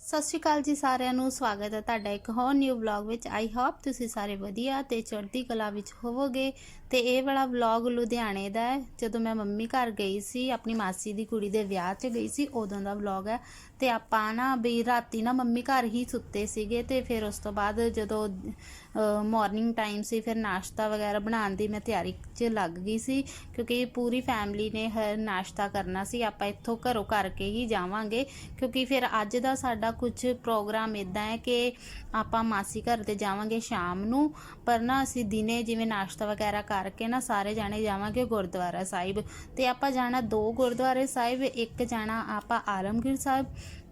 ਸਤਿ ਸ਼੍ਰੀ ਅਕਾਲ ਜੀ ਸਾਰਿਆਂ ਨੂੰ, ਸਵਾਗਤ ਹੈ ਤੁਹਾਡਾ ਇੱਕ ਹੋਰ ਨਿਊ ਵਲੌਗ ਵਿੱਚ। ਆਈ ਹੋਪ ਤੁਸੀਂ ਸਾਰੇ ਵਧੀਆ ਤੇ ਚੜ੍ਹਦੀ ਕਲਾ ਵਿੱਚ ਹੋਵੋਗੇ। ਤੇ ਇਹ ਵਾਲਾ ਵਲੌਗ ਲੁਧਿਆਣੇ ਦਾ ਹੈ। ਜਦੋਂ ਮੈਂ ਮੰਮੀ ਘਰ ਗਈ ਸੀ, ਆਪਣੀ ਮਾਸੀ ਦੀ ਕੁੜੀ ਦੇ ਵਿਆਹ 'ਚ ਗਈ ਸੀ, ਉਦੋਂ ਦਾ ਵਲੌਗ ਹੈ। ਤੇ ਆਪਾਂ ਨਾ ਵੀ ਰਾਤੀ ਨਾ ਮੰਮੀ ਘਰ ਹੀ ਸੁੱਤੇ ਸੀਗੇ ਤੇ ਫਿਰ ਉਸ ਤੋਂ ਬਾਅਦ ਜਦੋਂ ਮਾਰਨਿੰਗ ਟਾਈਮ ਸੀ, ਫਿਰ ਨਾਸ਼ਤਾ ਵਗੈਰਾ ਬਣਾਉਣ ਦੀ ਮੈਂ ਤਿਆਰੀ 'ਚ ਲੱਗ ਗਈ ਸੀ, ਕਿਉਂਕਿ ਪੂਰੀ ਫੈਮਿਲੀ ਨੇ ਹ, ਨਾਸ਼ਤਾ ਕਰਨਾ ਸੀ। ਆਪਾਂ ਇੱਥੋਂ ਘਰੋਂ ਕਰਕੇ ਹੀ ਜਾਵਾਂਗੇ, ਕਿਉਂਕਿ ਫਿਰ ਅੱਜ ਦਾ ਸਾਡਾ ਕੁਝ ਪ੍ਰੋਗਰਾਮ ਇਦਾਂ ਹੈ ਕਿ ਆਪਾਂ ਮਾਸੀ ਘਰ ਤੇ ਜਾਵਾਂਗੇ ਸ਼ਾਮ ਨੂੰ। ਪਰ ਨਾ ਅਸੀਂ ਦਿਨੇ ਜਿਵੇਂ ਨਾਸ਼ਤਾ ਵਗੈਰਾ ਕਰ ਕਰਕੇ ਨਾ ਸਾਰੇ ਜਾਣੇ ਜਾਵਾਂਗੇ ਗੁਰਦੁਆਰਾ ਸਾਹਿਬ। ਤੇ ਆਪਾਂ ਜਾਣਾ ਦੋ ਗੁਰਦੁਆਰੇ ਸਾਹਿਬ, ਇੱਕ ਜਾਣਾ ਆਪਾਂ ਆਲਮਗੀਰ ਸਾਹਿਬ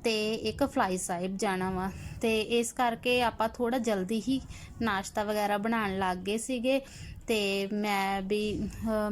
ਤੇ ਇੱਕ ਫਲਾਈ ਸਾਹਿਬ ਜਾਣਾ ਵਾ। ਤੇ ਇਸ ਕਰਕੇ ਆਪਾਂ ਥੋੜਾ ਜਲਦੀ ਹੀ ਨਾਸ਼ਤਾ ਵਗੈਰਾ ਬਣਾਉਣ ਲੱਗ ਗਏ ਸੀਗੇ। ਤੇ ਮੈਂ ਵੀ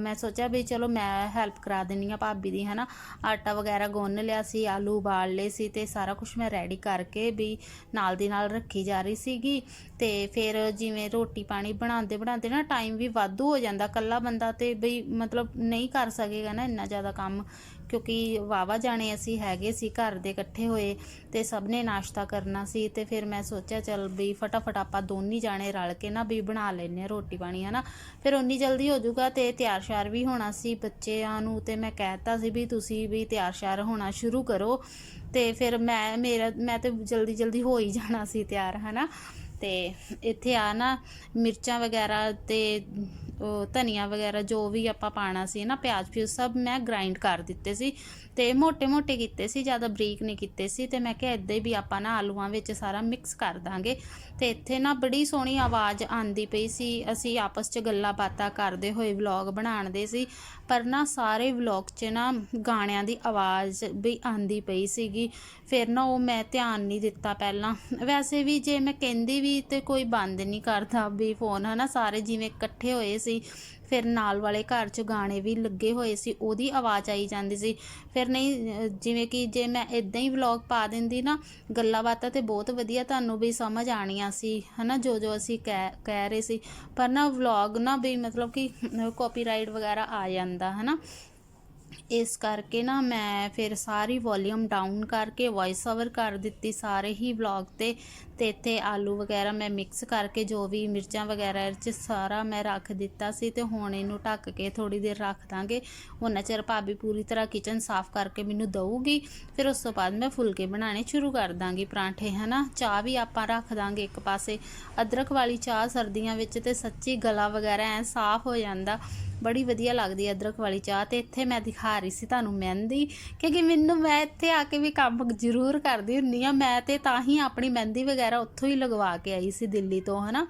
ਮੈਂ ਸੋਚਿਆ ਵੀ ਚਲੋ ਮੈਂ ਹੈਲਪ ਕਰਾ ਦਿੰਨੀ ਆ ਭਾਬੀ ਦੀ, ਹਨਾ। ਆਟਾ ਵਗੈਰਾ ਗੁੰਨ ਲਿਆ ਸੀ, ਆਲੂ ਉਬਾਲ ਲਏ ਸੀ ਤੇ ਸਾਰਾ ਕੁਝ ਮੈਂ ਰੈਡੀ ਕਰਕੇ ਵੀ ਨਾਲ ਦੀ ਨਾਲ ਰੱਖੀ ਜਾ ਰਹੀ ਸੀਗੀ। ਤੇ ਫਿਰ ਜਿਵੇਂ ਰੋਟੀ ਪਾਣੀ ਬਣਾਉਂਦੇ ਬਣਾਉਂਦੇ ਨਾ ਟਾਈਮ ਵੀ ਵਾਧੂ ਹੋ ਜਾਂਦਾ ਕੱਲਾ ਬੰਦਾ ਤੇ ਬਈ ਮਤਲਬ ਨਹੀਂ ਕਰ ਸਕੇਗਾ ਨਾ ਇੰਨਾ ਜ਼ਿਆਦਾ ਕੰਮ। ਕਿਉਂਕਿ ਵਾਵਾ ਜਾਣੇ ਅਸੀਂ ਹੈਗੇ ਸੀ, ਘਰ ਦੇ ਇਕੱਠੇ ਹੋਏ ਤੇ ਸਭ ਨੇ ਨਾਸ਼ਤਾ ਕਰਨਾ ਸੀ ਤੇ ਫਿਰ ਮੈਂ ਸੋਚਿਆ ਚੱਲ ਵੀ ਫਟਾਫਟ ਆਪਾਂ ਦੋਨੀ ਜਾਣੇ ਰਲ ਕੇ ਨਾ ਵੀ ਬਣਾ ਲੈਨੇ ਆ ਰੋਟੀ ਪਾਣੀ, ਹਨਾ। ਫਿਰ ਉਨੀ ਜਲਦੀ ਹੋ ਜਾਊਗਾ ਤੇ ਤਿਆਰ ਸ਼ਿਆਰ ਵੀ ਹੋਣਾ ਸੀ ਬੱਚਿਆਂ ਨੂੰ ਤੇ ਮੈਂ ਕਹਿਤਾ ਸੀ ਵੀ ਤੁਸੀਂ ਵੀ ਤਿਆਰ ਸ਼ਿਆਰ ਹੋਣਾ ਸ਼ੁਰੂ ਕਰੋ ਤੇ ਫਿਰ ਮੈਂ, ਮੇਰਾ, ਮੈਂ ਤੇ ਜਲਦੀ ਜਲਦੀ ਹੋ ਹੀ ਜਾਣਾ ਸੀ ਤਿਆਰ, ਹਨਾ। ਤੇ ਇੱਥੇ ਆ ਨਾ ਮਿਰਚਾਂ ਵਗੈਰਾ ਤੇ ਧਨੀਆ ਵਗੈਰਾ ਜੋ ਵੀ ਆਪਾਂ ਪਾਣਾ ਸੀ ਨਾ, ਪਿਆਜ਼ ਪਿਊਜ਼ ਸਭ ਮੈਂ ਗ੍ਰਾਈਂਡ ਕਰ ਦਿੱਤੇ ਸੀ ਤੇ ਮੋٹے-ਮੋٹے ਕੀਤੇ ਸੀ, ਜ਼ਿਆਦਾ ਬਰੀਕ ਨਹੀਂ ਕੀਤੇ ਸੀ ਤੇ ਮੈਂ ਕਿਹਾ ਇਦਾਂ ਵੀ ਆਪਾਂ ਨਾ ਆਲੂਆਂ ਵਿੱਚ ਸਾਰਾ ਮਿਕਸ ਕਰ ਦਾਂਗੇ। ਤੇ ਇੱਥੇ ਨਾ ਬੜੀ ਸੋਹਣੀ ਆਵਾਜ਼ ਆਂਦੀ ਪਈ ਸੀ, ਅਸੀਂ ਆਪਸ 'ਚ ਗੱਲਾਂ ਬਾਤਾਂ ਕਰਦੇ ਹੋਏ ਵਲੌਗ ਬਣਾਉਣ ਦੇ ਸੀ, ਪਰ ਨਾ ਸਾਰੇ ਵਲੌਗ 'ਚ ਨਾ ਗਾਣਿਆਂ ਦੀ ਆਵਾਜ਼ ਵੀ ਆਂਦੀ ਪਈ ਸੀਗੀ। ਫਿਰ ਨਾ ਉਹ ਮੈਂ ਧਿਆਨ ਨਹੀਂ ਦਿੱਤਾ ਪਹਿਲਾਂ। ਵੈਸੇ ਵੀ ਜੇ ਮੈਂ ਕਹਿੰਦੀ ਵੀ ਤੇ ਕੋਈ ਬੰਦ ਨਹੀਂ ਕਰਦਾ ਵੀ ਫੋਨ ਹਨਾ, ਸਾਰੇ ਜਿਵੇਂ ਇਕੱਠੇ ਹੋਏ ਸੀ। ਫਿਰ ਨਾਲ ਵਾਲੇ ਘਰ 'ਚ ਗਾਣੇ ਵੀ ਲੱਗੇ ਹੋਏ ਸੀ, ਉਹਦੀ ਆਵਾਜ਼ ਆਈ ਜਾਂਦੀ ਸੀ। ਫਿਰ ਨਹੀਂ, ਜਿਵੇਂ ਕਿ ਜੇ ਮੈਂ ਇਦਾਂ ਹੀ ਵਲੌਗ ਪਾ ਦਿੰਦੀ ਨਾ, ਗੱਲਾਂ ਬਾਤਾਂ ਤੇ ਬਹੁਤ ਵਧੀਆ ਤੁਹਾਨੂੰ ਵੀ ਸਮਝ ਆਣੀਆਂ ਸੀ, ਹਨਾ, ਜੋ ਜੋ ਅਸੀਂ ਕਹਿ ਕਹਿ ਰਹੇ ਸੀ। ਪਰ ਨਾ ਵਲੌਗ ਨਾ ਵੀ ਮਤਲਬ ਕਿ ਕਾਪੀਰਾਈਟ ਵਗੈਰਾ ਆ ਜਾਂਦਾ, ਹਨਾ। ਇਸ ਕਰਕੇ ਨਾ ਮੈਂ ਫਿਰ ਸਾਰੀ ਵੋਲਿਊਮ ਡਾਊਨ ਕਰਕੇ ਵੌਇਸ ਓਵਰ ਕਰ ਦਿੱਤੀ ਸਾਰੇ ਹੀ ਵਲੌਗ ਤੇ ਤੇ ਇੱਥੇ ਆਲੂ ਵਗੈਰਾ ਮੈਂ ਮਿਕਸ ਕਰਕੇ ਜੋ ਵੀ ਮਿਰਚਾਂ ਵਗੈਰਾ ਇਹ 'ਚ ਸਾਰਾ ਮੈਂ ਰੱਖ ਦਿੱਤਾ ਸੀ ਤੇ ਹੁਣ ਇਹਨੂੰ ਢੱਕ ਕੇ ਥੋੜੀ ਦੇਰ ਰੱਖ ਦਾਂਗੇ। ਉਹਨਾਂ ਚਿਰ ਭਾਬੀ ਪੂਰੀ ਤਰ੍ਹਾਂ ਕਿਚਨ ਸਾਫ਼ ਕਰਕੇ ਮੈਨੂੰ ਦਊਗੀ, ਫਿਰ ਉਸ ਤੋਂ ਬਾਅਦ ਮੈਂ ਫੁਲਕੇ ਬਣਾਉਣੇ ਸ਼ੁਰੂ ਕਰ ਦਾਂਗੀ ਪਰਾਂਠੇ, ਹਨਾ? ਚਾਹ ਵੀ ਆਪਾਂ ਰੱਖ ਦਾਂਗੇ ਇੱਕ ਪਾਸੇ। ਅਦਰਕ ਵਾਲੀ ਚਾਹ ਸਰਦੀਆਂ ਵਿੱਚ ਤੇ ਸੱਚੀ ਗਲਾ ਵਗੈਰਾ ਐ ਸਾਫ਼ ਹੋ ਜਾਂਦਾ। ਬੜੀ ਵਧੀਆ ਲੱਗਦੀ ਹੈ ਅਦਰਕ ਵਾਲੀ ਚਾਹ ਤੇ ਇੱਥੇ ਮੈਂ ਦਿਖਾ ਰਹੀ ਸੀ ਤੁਹਾਨੂੰ ਮਹਿੰਦੀ, ਕਿਉਂਕਿ ਮੈਨੂੰ ਮੈਂ ਇੱਥੇ ਆ ਕੇ ਵੀ ਕੰਮ ਜ਼ਰੂਰ ਕਰਦੀ ਹੁੰਨੀ ਆ। ਮੈਂ ਤੇ ਤਾਂ ਹੀ ਆਪਣੀ ਮਹਿੰਦੀ ਵਗੈਰਾ ਉੱਥੋਂ ਹੀ ਲਗਵਾ ਕੇ ਆਈ ਸੀ ਦਿੱਲੀ ਤੋਂ, ਹਨਾ।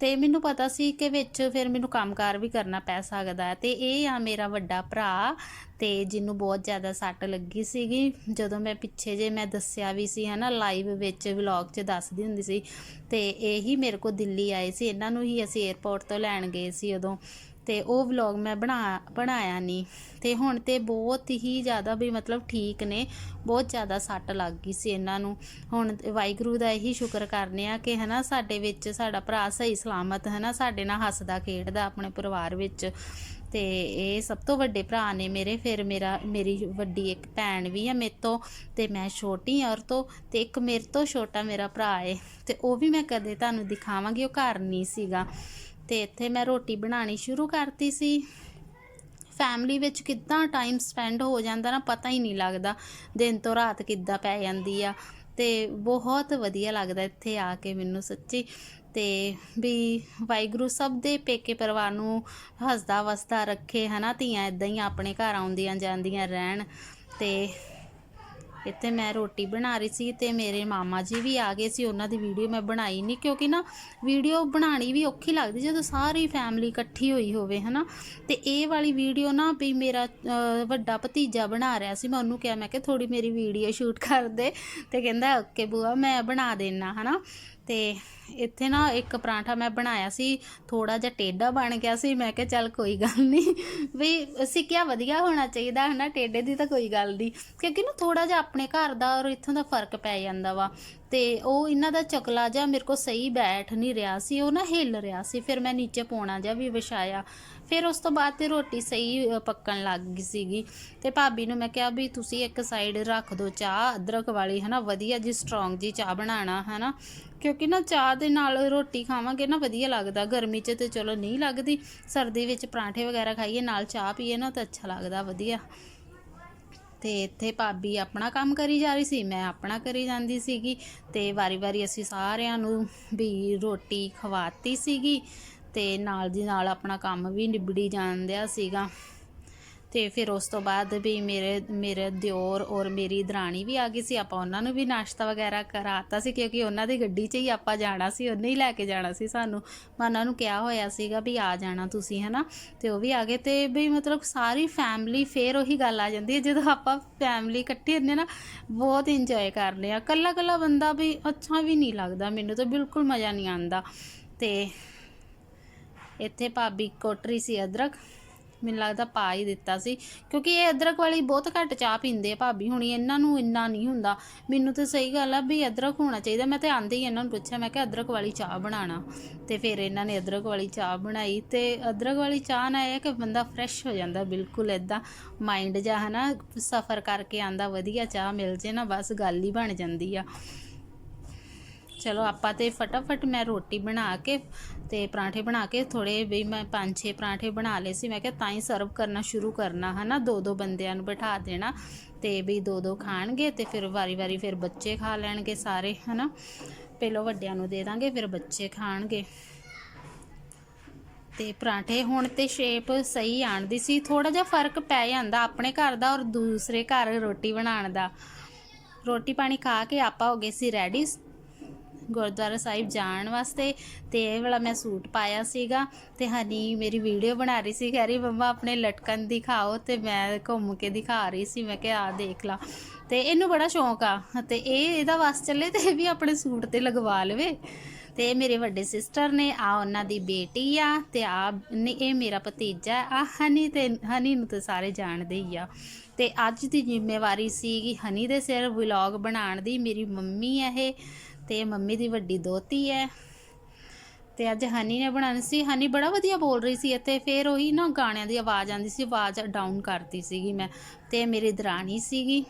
ਤੇ ਮੈਨੂੰ ਪਤਾ ਸੀ ਕਿ ਵਿੱਚ ਫਿਰ ਮੈਨੂੰ ਕੰਮਕਾਰ ਵੀ ਕਰਨਾ ਪੈ ਸਕਦਾ ਹੈ। ਤੇ ਇਹ ਆ ਮੇਰਾ ਵੱਡਾ ਭਰਾ ਤੇ ਜਿਹਨੂੰ ਬਹੁਤ ਜ਼ਿਆਦਾ ਸੱਟ ਲੱਗੀ ਸੀਗੀ। ਜਦੋਂ ਮੈਂ ਪਿੱਛੇ ਜੇ ਮੈਂ ਦੱਸਿਆ ਵੀ ਸੀ, ਹਨਾ ਲਾਈਵ ਵਿੱਚ ਵਲੌਗ 'ਚ ਦੱਸਦੀ ਹੁੰਦੀ ਸੀ। ਤੇ ਇਹੀ ਮੇਰੇ ਕੋਲ ਦਿੱਲੀ ਆਏ ਸੀ। ਇਹਨਾਂ ਨੂੰ ਹੀ ਅਸੀਂ 에ਅਰਪੋਰਟ ਤੋਂ ਲੈਣ ਗਏ ਸੀ ਉਦੋਂ। ਤੇ ਉਹ ਵਲੌਗ ਮੈਂ ਬਣਾ, ਬਣਾਇਆ ਨਹੀਂ ਤੇ ਹੁਣ ਤੇ ਬਹੁਤ ਹੀ ਜ਼ਿਆਦਾ ਵੀ ਮਤਲਬ ਠੀਕ ਨੇ। ਬਹੁਤ ਜ਼ਿਆਦਾ ਸੱਟ ਲੱਗ ਗਈ ਸੀ ਇਹਨਾਂ ਨੂੰ। ਹੁਣ ਵਾਹਿਗੁਰੂ ਦਾ ਇਹੀ ਸ਼ੁਕਰ ਕਰਨੇ ਆ ਕਿ ਹਨਾ ਸਾਡੇ ਵਿੱਚ ਸਾਡਾ ਭਰਾ ਸਹੀ ਸਲਾਮਤ ਹਨਾ ਸਾਡੇ ਨਾਲ ਹੱਸਦਾ, ਖੇਡਦਾ ਆਪਣੇ ਪਰਿਵਾਰ ਵਿੱਚ। ਤੇ ਇਹ ਸਭ ਤੋਂ ਵੱਡੇ ਭਰਾ ਨੇ ਮੇਰੇ। ਫਿਰ ਮੇਰਾ, ਮੇਰੀ ਵੱਡੀ ਇੱਕ ਭੈਣ ਵੀ ਆ ਮੇਰੇ ਤੋਂ ਤੇ ਮੈਂ ਛੋਟੀ ਔਰ ਤੋਂ ਤੇ ਇੱਕ ਮੇਰੇ ਤੋਂ ਛੋਟਾ ਮੇਰਾ ਭਰਾ ਏ। ਤੇ ਉਹ ਵੀ ਮੈਂ ਕਦੇ ਤੁਹਾਨੂੰ ਦਿਖਾਵਾਂਗੀ, ਉਹ ਘਰ ਨਹੀਂ ਸੀਗਾ। ਤੇ ਇੱਥੇ ਮੈਂ ਰੋਟੀ ਬਣਾਉਣੀ ਸ਼ੁਰੂ ਕਰਤੀ ਸੀ। ਫੈਮਿਲੀ ਵਿੱਚ ਕਿੱਦਾਂ ਟਾਈਮ ਸਪੈਂਡ ਹੋ ਜਾਂਦਾ ਨਾ ਪਤਾ ਹੀ ਨਹੀਂ ਲੱਗਦਾ, ਦਿਨ ਤੋਂ ਰਾਤ ਕਿੱਦਾਂ ਪੈ ਜਾਂਦੀ ਆ। ਤੇ ਬਹੁਤ ਵਧੀਆ ਲੱਗਦਾ ਇੱਥੇ ਆ ਕੇ ਮੈਨੂੰ ਸੱਚੀ। ਤੇ ਵੀ ਵਾਹਿਗੁਰੂ ਸਭ ਦੇ ਪੇਕੇ ਪਰਿਵਾਰ ਨੂੰ ਹੱਸਦਾ ਵਸਦਾ ਰੱਖੇ ਹਨਾ, ਧੀਆਂ ਇਦਾਂ ਹੀ ਆਪਣੇ ਘਰ ਆਉਂਦੀਆਂ ਜਾਂਦੀਆਂ ਰਹਿਣ। ਤੇ ਇੱਥੇ ਮੈਂ ਰੋਟੀ ਬਣਾ ਰਹੀ ਸੀ ਤੇ ਮੇਰੇ ਮਾਮਾ ਜੀ ਵੀ ਆ ਗਏ ਸੀ। ਉਹਨਾਂ ਦੀ ਵੀਡੀਓ ਮੈਂ ਬਣਾਈ ਨਹੀਂ ਕਿਉਂਕਿ ਨਾ ਵੀਡੀਓ ਬਣਾਣੀ ਵੀ ਔਖੀ ਲੱਗਦੀ ਜਦੋਂ ਸਾਰੀ ਫੈਮਿਲੀ ਇਕੱਠੀ ਹੋਈ ਹੋਵੇ, ਹਨਾ। ਤੇ ਇਹ ਵਾਲੀ ਵੀਡੀਓ ਨਾ ਵੀ ਮੇਰਾ ਵੱਡਾ ਭਤੀਜਾ ਬਣਾ ਰਿਹਾ ਸੀ। ਮੈਂ ਉਹਨੂੰ ਕਿਹਾ, ਮੈਂ ਕਿ ਥੋੜੀ ਮੇਰੀ ਵੀਡੀਓ ਸ਼ੂਟ ਕਰ ਦੇ। ਤੇ ਕਹਿੰਦਾ, ਓਕੇ ਬੂਆ, ਮੈਂ ਬਣਾ ਦੇਣਾ ਹਨਾ। ਤੇ ਇੱਥੇ ਨਾ ਇੱਕ ਪਰਾਂਠਾ ਮੈਂ ਬਣਾਇਆ ਸੀ ਥੋੜਾ ਜਿਹਾ ਟੇਢਾ ਬਣ ਗਿਆ ਸੀ, ਮੈਂ ਕਿਹਾ ਚੱਲ ਕੋਈ ਗੱਲ ਨਹੀਂ, ਵੀ ਸਿੱਕਿਆ ਵਧੀਆ ਹੋਣਾ ਚਾਹੀਦਾ ਹੈ ਨਾ ਟੇਢੇ ਦੀ ਤਾਂ ਕੋਈ ਗੱਲ ਨਹੀਂ, ਕਿਉਂਕਿ ਨਾ ਥੋੜਾ ਜਿਹਾ ਆਪਣੇ ਘਰ ਦਾ ਔਰ ਇੱਥੋਂ ਦਾ ਫ਼ਰਕ ਪੈ ਜਾਂਦਾ ਵਾ, ਤੇ ਉਹ ਇਹਨਾਂ ਦਾ ਚਕਲਾ ਜਿਹਾ ਮੇਰੇ ਕੋ ਸਹੀ ਬੈਠ ਨਹੀਂ ਰਿਹਾ ਸੀ, ਉਹ ਨਾ ਹਿੱਲ ਰਿਹਾ ਸੀ, ਫਿਰ ਮੈਂ ਨੀਚੇ ਪੌਣਾ ਜਿਹਾ ਵੀ ਵਿਛਾਇਆ, ਫਿਰ ਉਸ ਤੋਂ ਬਾਅਦ ਤੇ ਰੋਟੀ ਸਹੀ ਪੱਕਣ ਲੱਗ ਗਈ ਸੀਗੀ, ਤੇ ਭਾਬੀ ਨੂੰ ਮੈਂ ਕਿਹਾ ਵੀ ਤੁਸੀਂ ਇੱਕ ਸਾਈਡ ਰੱਖ ਦਿਓ ਚਾਹ, ਅਦਰਕ ਵਾਲੀ ਹਨਾ, ਵਧੀਆ ਜੀ ਸਟਰੋਂਗ ਜੀ ਚਾਹ ਬਣਾਉਣਾ ਹਨਾ ਕਿਉਂਕਿ ਨਾ ਚਾਹ ਦੇ ਨਾਲ ਰੋਟੀ ਖਾਵਾਂਗੇ ਨਾ ਵਧੀਆ ਲੱਗਦਾ। ਗਰਮੀ 'ਚ ਤੇ ਚਲੋ ਨਹੀਂ ਲੱਗਦੀ। ਸਰਦੀ ਵਿੱਚ ਪਰਾਂਠੇ ਵਗੈਰਾ ਖਾਈਏ, ਨਾਲ ਚਾਹ ਪੀਏ ਨਾ ਤਾਂ ਅੱਛਾ ਲੱਗਦਾ ਵਧੀਆ। ਤੇ ਇੱਥੇ ਭਾਬੀ ਆਪਣਾ ਕੰਮ ਕਰੀ ਜਾ ਰਹੀ ਸੀ, ਮੈਂ ਆਪਣਾ ਕਰੀ ਜਾਂਦੀ ਸੀਗੀ। ਤੇ ਵਾਰੀ-ਵਾਰੀ ਅਸੀਂ ਸਾਰਿਆਂ ਨੂੰ ਵੀ ਰੋਟੀ ਖਵਾਤੀ ਸੀਗੀ। ਤੇ ਨਾਲ ਦੀ ਨਾਲ ਆਪਣਾ ਕੰਮ ਵੀ ਨਿਬੜੀ ਜਾਂਦਿਆ ਸੀਗਾ। ਤੇ ਫਿਰ ਉਸ ਤੋਂ ਬਾਅਦ ਵੀ ਮੇਰੇ ਮੇਰੇ ਦਿਓਰ ਔਰ ਮੇਰੀ ਦਰਾਣੀ ਵੀ ਆ ਗਈ ਸੀ। ਆਪਾਂ ਉਹਨਾਂ ਨੂੰ ਵੀ ਨਾਸ਼ਤਾ ਵਗੈਰਾ ਕਰਾਤਾ ਸੀ ਕਿਉਂਕਿ ਉਹਨਾਂ ਦੀ ਗੱਡੀ 'ਚ ਹੀ ਆਪਾਂ ਜਾਣਾ ਸੀ, ਉਹਨੇ ਹੀ ਲੈ ਕੇ ਜਾਣਾ ਸੀ ਸਾਨੂੰ। ਮੈਂ ਉਹਨਾਂ ਨੂੰ ਕਿਹਾ ਹੋਇਆ ਸੀਗਾ ਵੀ ਆ ਜਾਣਾ ਤੁਸੀਂ, ਹਨਾ? ਤੇ ਉਹ ਵੀ ਆ ਗਏ ਤੇ ਵੀ ਮਤਲਬ ਸਾਰੀ ਫੈਮਿਲੀ ਫੇਰ ਉਹੀ ਗੱਲ ਆ ਜਾਂਦੀ ਹੈ। ਜਦੋਂ ਆਪਾਂ ਫੈਮਿਲੀ ਇਕੱਠੇ ਹੁੰਦੇ ਨਾ, ਬਹੁਤ ਇੰਜੋਏ ਕਰਦੇ ਆ। ਕੱਲਾ ਕੱਲਾ ਬੰਦਾ ਵੀ ਅੱਛਾ ਵੀ ਨਹੀਂ ਲੱਗਦਾ, ਮੈਨੂੰ ਤਾਂ ਬਿਲਕੁਲ ਮਜ਼ਾ ਨਹੀਂ ਆਉਂਦਾ। ਤੇ ਇੱਥੇ ਭਾਬੀ ਕੋਟਰੀ ਸੀ ਅਦਰਕ। ਮੈਨੂੰ ਲੱਗਦਾ ਪਾ ਹੀ ਦਿੱਤਾ ਸੀ, ਕਿਉਂਕਿ ਇਹ ਅਦਰਕ ਵਾਲੀ ਬਹੁਤ ਘੱਟ ਚਾਹ ਪੀਂਦੇ ਆ ਭਾਬੀ, ਹੁਣੀ ਇਹਨਾਂ ਨੂੰ ਇੰਨਾ ਨਹੀਂ ਹੁੰਦਾ। ਮੈਨੂੰ ਤਾਂ ਸਹੀ ਗੱਲ ਆ ਵੀ ਅਦਰਕ ਹੋਣਾ ਚਾਹੀਦਾ, ਮੈਂ ਤੇ ਆਂਦੇ ਹੀ ਇਹਨਾਂ ਨੂੰ ਪੁੱਛਿਆ, ਮੈਂ ਕਿ ਅਦਰਕ ਵਾਲੀ ਚਾਹ ਬਣਾਣਾ ਤੇ ਫਿਰ ਇਹਨਾਂ ਨੇ ਅਦਰਕ ਵਾਲੀ ਚਾਹ ਬਣਾਈ ਤੇ ਅਦਰਕ ਵਾਲੀ ਚਾਹ ਨਾਲ ਇਹ ਹੈ ਕਿ ਬੰਦਾ ਫਰੈਸ਼ ਹੋ ਜਾਂਦਾ ਬਿਲਕੁਲ ਇਦਾਂ ਮਾਈਂਡ ਜਾਂ ਹਨਾ, ਸਫ਼ਰ ਕਰਕੇ ਆਂਦਾ ਵਧੀਆ ਚਾਹ ਮਿਲ ਜੇ ਨਾ, ਬਸ ਗੱਲ ਹੀ ਬਣ ਜਾਂਦੀ ਆ। ਚਲੋ ਆਪਾਂ ਤੇ ਫਟਾਫਟ ਮੈਂ ਰੋਟੀ ਬਣਾ ਕੇ ਤੇ ਪਰਾਂਠੇ ਬਣਾ ਕੇ ਥੋੜੇ ਵੀ ਮੈਂ ਪੰਜ ਛੇ ਪਰਾਂਠੇ ਬਣਾ ਲਏ ਸੀ। ਮੈਂ ਕਿਹਾ ਤਾਂ ਹੀ ਸਰਵ ਕਰਨਾ ਸ਼ੁਰੂ ਕਰਨਾ, ਹਨਾ? ਦੋ ਦੋ ਬੰਦਿਆਂ ਨੂੰ ਬਿਠਾ ਦੇਣਾ ਤੇ ਵੀ ਦੋ ਦੋ ਖਾਣਗੇ ਤੇ ਫਿਰ ਵਾਰੀ-ਵਾਰੀ ਫਿਰ ਬੱਚੇ ਖਾ ਲੈਣਗੇ ਸਾਰੇ, ਹਨਾ? ਪਹਿਲਾਂ ਵੱਡਿਆਂ ਨੂੰ ਦੇ ਦਾਂਗੇ, ਫਿਰ ਬੱਚੇ ਖਾਣਗੇ। ਤੇ ਪਰਾਂਠੇ ਹੁਣ ਤੇ ਸ਼ੇਪ ਸਹੀ ਆਣਦੀ ਸੀ। ਥੋੜਾ ਜਿਹਾ ਫ਼ਰਕ ਪੈ ਜਾਂਦਾ ਆਪਣੇ ਘਰ ਦਾ ਔਰ ਦੂਸਰੇ ਘਰ ਰੋਟੀ ਬਣਾਉਣ ਦਾ। ਰੋਟੀ ਪਾਣੀ ਖਾ ਕੇ ਆਪਾਂ ਹੋ ਗਏ ਸੀ ਰੈਡੀ ਗੁਰਦੁਆਰਾ ਸਾਹਿਬ ਜਾਣ ਵਾਸਤੇ ਤੇ ਇਹ ਵਾਲਾ ਮੈਂ ਸੂਟ ਪਾਇਆ ਸੀਗਾ ਤੇ ਹਨੀ ਮੇਰੀ ਵੀਡੀਓ ਬਣਾ ਰਹੀ ਸੀ, ਕਹਿ ਰਹੀ, ਮੰਮਾ, ਆਪਣੇ ਲਟਕਣ ਦਿਖਾਓ ਤੇ ਮੈਂ ਘੁੰਮ ਕੇ ਦਿਖਾ ਰਹੀ ਸੀ। ਮੈਂ ਕਿਹਾ, ਆ ਦੇਖ ਲਾ। ਤੇ ਇਹਨੂੰ ਬੜਾ ਸ਼ੌਂਕ ਆ ਤੇ ਇਹ ਇਹਦਾ ਵਸ ਚੱਲੇ ਤੇ ਇਹ ਵੀ ਆਪਣੇ ਸੂਟ ਤੇ ਲਗਵਾ ਲਵੇ। ਤੇ ਇਹ ਮੇਰੇ ਵੱਡੇ ਸਿਸਟਰ ਨੇ, ਆ ਉਹਨਾਂ ਦੀ ਬੇਟੀ ਆ ਤੇ ਆ ਇਹ ਮੇਰਾ ਭਤੀਜਾ ਆ। ਹਨੀ ਤੇ ਹਨੀ ਨੂੰ ਤੇ ਸਾਰੇ ਜਾਣਦੇ ਹੀ ਆ। ਤੇ ਅੱਜ ਦੀ ਜ਼ਿੰਮੇਵਾਰੀ ਸੀਗੀ ਹਨੀ ਦੇ ਸਿਰ ਵਲੌਗ ਬਣਾਉਣ ਦੀ, ਮੇਰੀ ਮੰਮੀ ਹੈ ਇਹ। ਤੇ ਮੰਮੀ ਦੀ ਵੱਡੀ ਦੋਤੀ ਹੈ। ਤੇ ਅੱਜ ਹਨੀ ਨੇ ਬਣਾਉਣੀ ਸੀ। ਹਨੀ ਬੜਾ ਵਧੀਆ ਬੋਲ ਰਹੀ ਸੀ ਅਤੇ ਫਿਰ ਉਹੀ ਨਾ ਗਾਣਿਆਂ ਦੀ ਆਵਾਜ਼ ਆਉਂਦੀ ਸੀ। ਆਵਾਜ਼ ਡਾਊਨ ਕਰਤੀ ਸੀਗੀ ਮੈਂ। ਤੇ ਮੇਰੀ ਦਰਾਣੀ ਸੀਗੀ।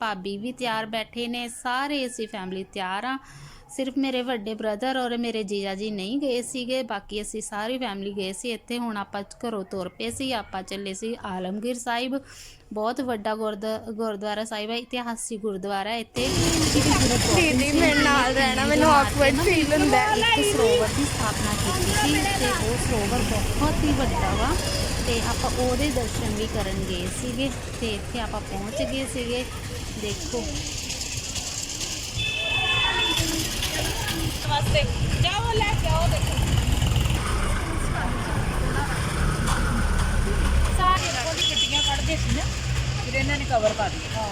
ਭਾਬੀ ਵੀ ਤਿਆਰ ਬੈਠੇ ਨੇ। ਸਾਰੇ ਅਸੀਂ ਫੈਮਿਲੀ ਤਿਆਰ ਆ। ਸਿਰਫ ਮੇਰੇ ਵੱਡੇ ਬ੍ਰਦਰ ਔਰ ਮੇਰੇ ਜੀਜਾ ਜੀ ਨਹੀਂ ਗਏ ਸੀਗੇ ਬਾਕੀ ਅਸੀਂ ਸਾਰੀ ਫੈਮਿਲੀ ਗਏ ਸੀ ਇੱਥੇ। ਹੁਣ ਆਪਾਂ ਘਰੋਂ ਤੁਰ ਪਏ ਸੀ ਆਪਾਂ ਚੱਲੇ ਸੀ ਆਲਮਗੀਰ ਸਾਹਿਬ। ਬਹੁਤ ਵੱਡਾ ਗੁਰਦ- ਗੁਰਦੁਆਰਾ ਸਾਹਿਬ ਹੈ ਇਤਿਹਾਸਿਕ ਗੁਰਦੁਆਰਾ ਹੈ ਇੱਥੇ। ਦੀਦੀ ਮੇਰੇ ਨਾਲ ਰਹਿਣਾ ਮੈਨੂੰ awkward feel ਹੁੰਦਾ ਹੈ। ਇੱਕ ਸਰੋਵਰ ਦੀ ਸਥਾਪਨਾ ਕੀਤੀ ਸੀ ਤੇ ਉਹ ਸਰੋਵਰ ਬਹੁਤ ਹੀ ਵੱਡਾ ਵਾ ਤੇ ਆਪਾਂ ਉਹਦੇ ਦਰਸ਼ਨ ਵੀ ਕਰਨ ਗਏ ਸੀਗੇ ਤੇ ਇੱਥੇ ਆਪਾਂ ਪਹੁੰਚ ਗਏ ਸੀਗੇ। ਦੇਖੋ। ਵਾਸਤੇ ਜਾਓ ਲੈ ਕੇ ਆਓ ਦੇਖੋ ਸਾਰੇ ਕੋਲੀ ਗੱਡੀਆਂ ਕੱਢਦੇ ਸੀ ਨਾ ਫਿਰ ਇਹਨਾਂ ਨੇ ਕਵਰ ਕਰ ਲਿਆ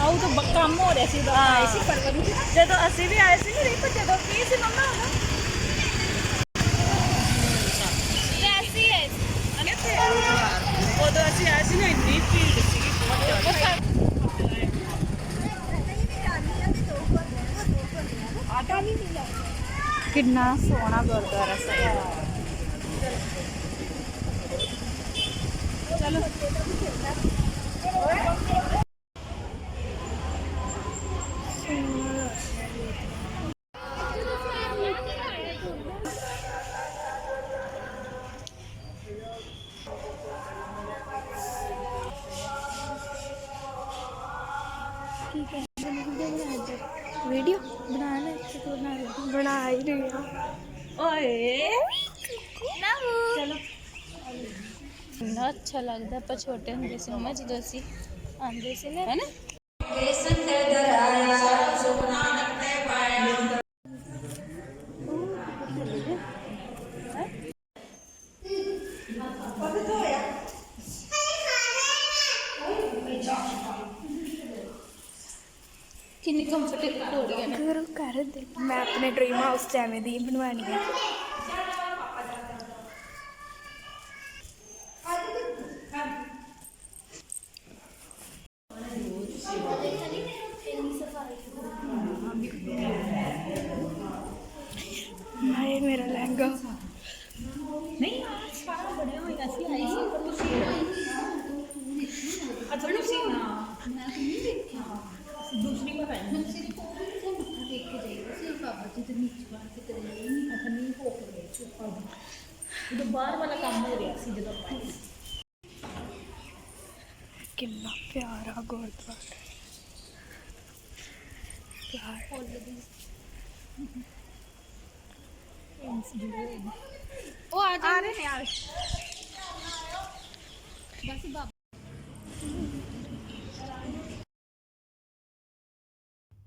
ਆਉ ਤਾਂ ਬ- ਕੰਮ ਹੋ ਰਿਹਾ ਸੀ ਉਦੋਂ ਆਪਾਂ ਆਏ ਸੀ ਫਰਵਰੀ ਚ ਜਦੋਂ ਅਸੀਂ ਵੀ ਆਏ ਸੀ ਨਾ ਰੀਪ ਜਦੋਂ ਕੀ ਸੀ ਮੰਮਾ ਉਦੋਂ ਕੈਸੀ ਹੈ ਕਿੱਥੇ ਉਦੋਂ ਅਸੀਂ ਆਏ ਸੀ ਨਾ ਇੰਨੀ ਭੀੜ ਸੀਗੀ ਬਹੁਤ ਜ਼ਿਆਦਾ ਕਿੰਨਾ ਸੋਹਣਾ ਗੁਰਦੁਆਰਾ ਸਾਹਿਬ ਵੀਡੀਓ ਅੱਛਾ ਲੱਗਦਾ ਆਪਾਂ ਛੋਟੇ ਹੁੰਦੇ ਸੀ ਮਮਾ ਜਦੋਂ ਅਸੀਂ ਆਉਂਦੇ ਸੀ ਨਾ ਹੈਨਾ ਕਿੰਨੀ ਕੰਫਰਟੇਬਲ ਹੋ ਰਹੀ ਹੈ ਗੁਰੂ ਕਰ ਦੇ ਮੈਂ ਆਪਣੇ ਡ੍ਰੀਮ ਹਾਊਸ ਚ ਐਵੇਂ ਦੀ ਬਣਵਾਣੀ ਹੈ ਹਾਏ ਮੇਰਾ ਲਹਿੰਗਾ ਨਹੀਂ ਆ ਸਾਰਾ ਬਣਿਆ ਹੋਇਆ ਸੀ ਆਈ ਸੀ ਪਰ ਤੁਸੀਂ ਅੱਛਾ ਤੁਸੀਂ ਨਾ ਮੈਂ ਨਹੀਂ ਦੇਖਿਆ ਦੂਸਰੀ ਵਾਰ ਆਈ ਦੂਸਰੀ ਉਦੋਂ ਬਾਹਰ ਵਾਲਾ ਕੰਮ ਹੋ ਰਿਹਾ ਸੀ ਜਦੋਂ ਆਪਾਂ ਆਏ ਸੀ। ਕਿੰਨਾ ਪਿਆਰਾ ਗੁਰਦੁਆਰਾ। ਪਿਆਰ। ਉਹ ਆ ਜਾ। ਆ ਰਹੇ ਨੇ ਆ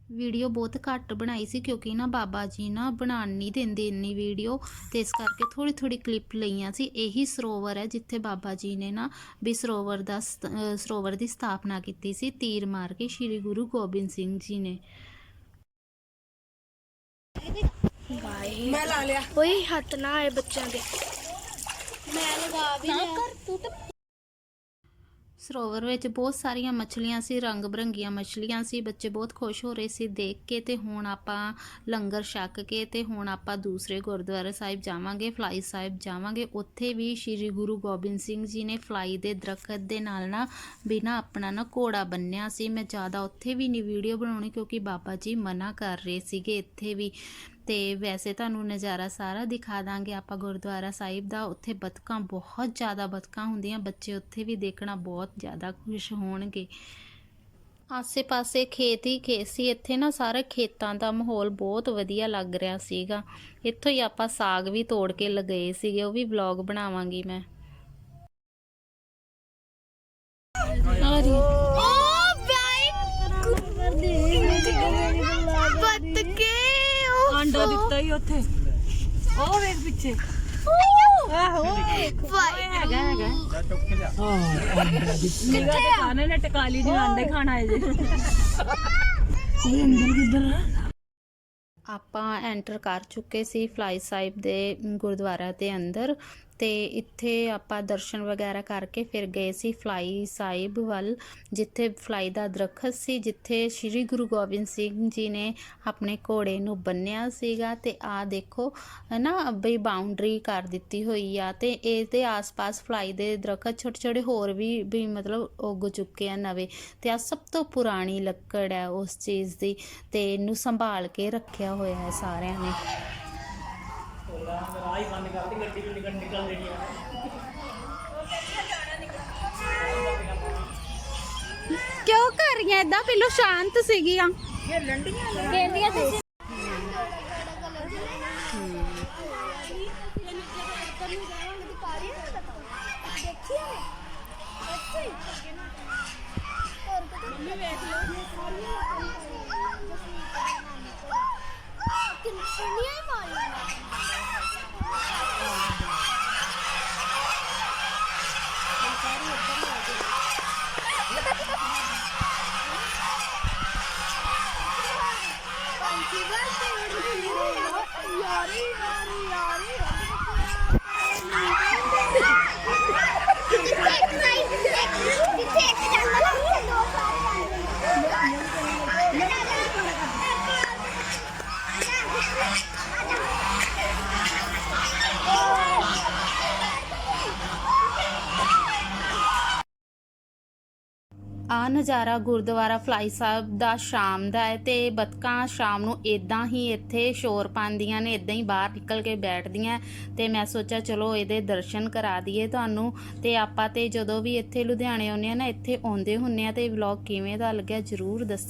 ਵੀਡੀਓ ਬਹੁਤ ਘੱਟ ਬਣਾਈ ਸੀ ਕਿਉਂਕਿ ਨਾ ਬਾਬਾ ਜੀ ਨਾ ਬਣਾਉਣ ਨਹੀਂ ਦਿੰਦੇ ਇੰਨੀ ਵੀਡੀਓ ਤੇ ਇਸ ਕਰਕੇ ਥੋੜੀ ਥੋੜੀ ਕਲਿੱਪ ਲਈਆਂ ਸੀ। ਇਹੀ ਸਰੋਵਰ ਹੈ ਜਿੱਥੇ ਬਾਬਾ ਜੀ ਨੇ ਨਾ ਵੀ ਸਰੋਵਰ ਦਾ ਸਰੋਵਰ ਦੀ ਸਥਾਪਨਾ ਕੀਤੀ ਸੀ ਤੀਰ ਮਾਰ ਕੇ ਸ੍ਰੀ ਗੁਰੂ ਗੋਬਿੰਦ ਸਿੰਘ ਜੀ ਨੇ। ਮੈਂ ਲਾ ਲਿਆ। ਓਏ ਹੱਥ ਨਾ ਆਏ ਬੱਚਿਆਂ ਦੇ। ਮੈਂ ਲਗਾ ਵੀ ਲਿਆ। ਕਰ ਤੂੰ ਤਾਂ ਸਰੋਵਰ ਵਿੱਚ ਬਹੁਤ ਸਾਰੀਆਂ ਮੱਛਲੀਆਂ ਸੀ, ਰੰਗ ਬਰੰਗੀਆਂ ਮੱਛਲੀਆਂ ਸੀ। ਬੱਚੇ ਬਹੁਤ ਖੁਸ਼ ਹੋ ਰਹੇ ਸੀ ਦੇਖ ਕੇ ਤੇ ਹੁਣ ਆਪਾਂ ਲੰਗਰ ਛਕ ਕੇ ਤੇ ਹੁਣ ਆਪਾਂ ਦੂਸਰੇ ਗੁਰਦੁਆਰਾ ਸਾਹਿਬ ਜਾਵਾਂਗੇ, ਫਲਾਈ ਸਾਹਿਬ ਜਾਵਾਂਗੇ। ਉੱਥੇ ਵੀ ਸ੍ਰੀ ਗੁਰੂ ਗੋਬਿੰਦ ਸਿੰਘ ਜੀ ਨੇ ਫਲਾਈ ਦੇ ਦਰਖਤ ਦੇ ਨਾਲ ਨਾ ਬਿਨਾ ਆਪਣਾ ਨਾ ਘੋੜਾ ਬੰਨਿਆ ਸੀ। ਮੈਂ ਜ਼ਿਆਦਾ ਉੱਥੇ ਵੀ ਨਹੀਂ ਵੀਡੀਓ ਬਣਾਉਣੀ ਕਿਉਂਕਿ ਬਾਬਾ ਜੀ ਮਨਾ ਕਰ ਰਹੇ ਸੀਗੇ। ਇੱਥੇ ਵੀ ਤੇ ਵੈਸੇ ਤੁਹਾਨੂੰ ਨਜ਼ਾਰਾ ਸਾਰਾ ਦਿਖਾ ਦਾਂਗੇ ਆਪਾਂ ਗੁਰਦੁਆਰਾ ਸਾਹਿਬ ਦਾ। ਉੱਥੇ ਬਤਕਾਂ ਬਹੁਤ ਜ਼ਿਆਦਾ ਬਤਕਾਂ ਹੁੰਦੀਆਂ, ਬੱਚੇ ਉੱਥੇ ਵੀ ਦੇਖਣਾ ਬਹੁਤ ਜ਼ਿਆਦਾ ਖੁਸ਼ ਹੋਣਗੇ। ਆਸੇ-ਪਾਸੇ ਖੇਤ ਹੀ ਖੇਤ ਸੀ, ਇੱਥੇ ਨਾ ਸਾਰੇ ਖੇਤਾਂ ਦਾ ਮਾਹੌਲ ਬਹੁਤ ਵਧੀਆ ਲੱਗ ਰਿਹਾ ਸੀਗਾ। ਇੱਥੋਂ ਹੀ ਆਪਾਂ ਸਾਗ ਵੀ ਤੋੜ ਕੇ ਲਗਾਏ ਸੀਗੇ, ਉਹ ਵੀ ਵਲੌਗ ਬਣਾਵਾਂਗੀ ਮੈਂ। ਆ ਰਹੀ ਓ ਬਾਈ ਬੱਤ ਕੇ ਦਿੱਤਾ ਹੀ ਉੱਥੇ। ਉਹ ਵੇਖ ਪਿੱਛੇ। ਆਹੋ ਬਾਈ ਹੈਗਾ ਹੈਗਾ। ਨਿਗਾ ਤੇ ਖਾਣੇ ਨੇ ਟਕਾਲੀ ਨਹੀਂ ਆਂਡੇ ਖਾਣ ਆਏ ਜੇ। ਆਪਾਂ ਐਂਟਰ ਕਰ ਚੁੱਕੇ ਸੀ ਫਲਾਈ ਸਾਹਿਬ ਦੇ ਗੁਰਦੁਆਰਾ ਦੇ ਅੰਦਰ। ਤੇ ਇੱਥੇ ਆਪਾਂ ਦਰਸ਼ਨ ਵਗੈਰਾ ਕਰਕੇ ਫਿਰ ਗਏ ਸੀ ਫਲਾਈ ਸਾਹਿਬ ਵੱਲ, ਜਿੱਥੇ ਫਲਾਈ ਦਾ ਦਰਖਤ ਸੀ, ਜਿੱਥੇ ਸ੍ਰੀ ਗੁਰੂ ਗੋਬਿੰਦ ਸਿੰਘ ਜੀ ਨੇ ਆਪਣੇ ਘੋੜੇ ਨੂੰ ਬੰਨਿਆ ਸੀਗਾ ਤੇ ਆ ਦੇਖੋ ਹੈ ਨਾ ਬਈ ਬਾਉਂਡਰੀ ਕਰ ਦਿੱਤੀ ਹੋਈ ਆ ਤੇ ਇਹਦੇ ਆਸ-ਪਾਸ ਫਲਾਈ ਦੇ ਦਰਖਤ ਛੋਟੇ-ਛੋਟੇ ਹੋਰ ਵੀ ਵੀ ਮਤਲਬ ਉੱਗ ਚੁੱਕੇ ਆ ਨਵੇਂ ਤੇ ਆ ਸਭ ਤੋਂ ਪੁਰਾਣੀ ਲੱਕੜ ਹੈ ਉਸ ਚੀਜ਼ ਦੀ ਤੇ ਇਹਨੂੰ ਸੰਭਾਲ ਕੇ ਰੱਖਿਆ ਹੋਇਆ ਹੈ ਸਾਰਿਆਂ ਨੇ। ਕਿਉਂ ਕਰ ਰਹੀਆਂ ਇਦਾਂ ਪਹਿਲਾਂ ਸ਼ਾਂਤ ਸੀਗੀਆਂ। ਕਹਿੰਦੀਆਂ ਤੁਸੀਂ ਆ ਨਜ਼ਾਰਾ ਗੁਰਦੁਆਰਾ ਫਲਾਈ ਸਾਹਿਬ ਦਾ ਸ਼ਾਮ ਦਾ ਹੈ ਤੇ ਬਤਕਾਂ ਸ਼ਾਮ ਨੂੰ ਇਦਾਂ ਹੀ ਇੱਥੇ ਸ਼ੋਰ ਪਾਉਂਦੀਆਂ ਨੇ ਇਦਾਂ ਹੀ ਬਾਹਰ ਨਿਕਲ ਕੇ ਬੈਠਦੀਆਂ ਤੇ ਮੈਂ ਸੋਚਿਆ ਚਲੋ ਇਹਦੇ ਦਰਸ਼ਨ ਕਰਾ ਦਈਏ ਤੁਹਾਨੂੰ ਤੇ ਆਪਾਂ ਤੇ ਜਦੋਂ ਵੀ ਇੱਥੇ ਲੁਧਿਆਣੇ ਆਉਂਦੇ ਆ ਨਾ, ਇੱਥੇ ਆਉਂਦੇ ਹੁੰਨੇ ਆ ਤੇ ਵਲੌਗ ਕਿਵੇਂ ਦਾ ਲੱਗਿਆ ਜਰੂਰ ਦੱਸੋ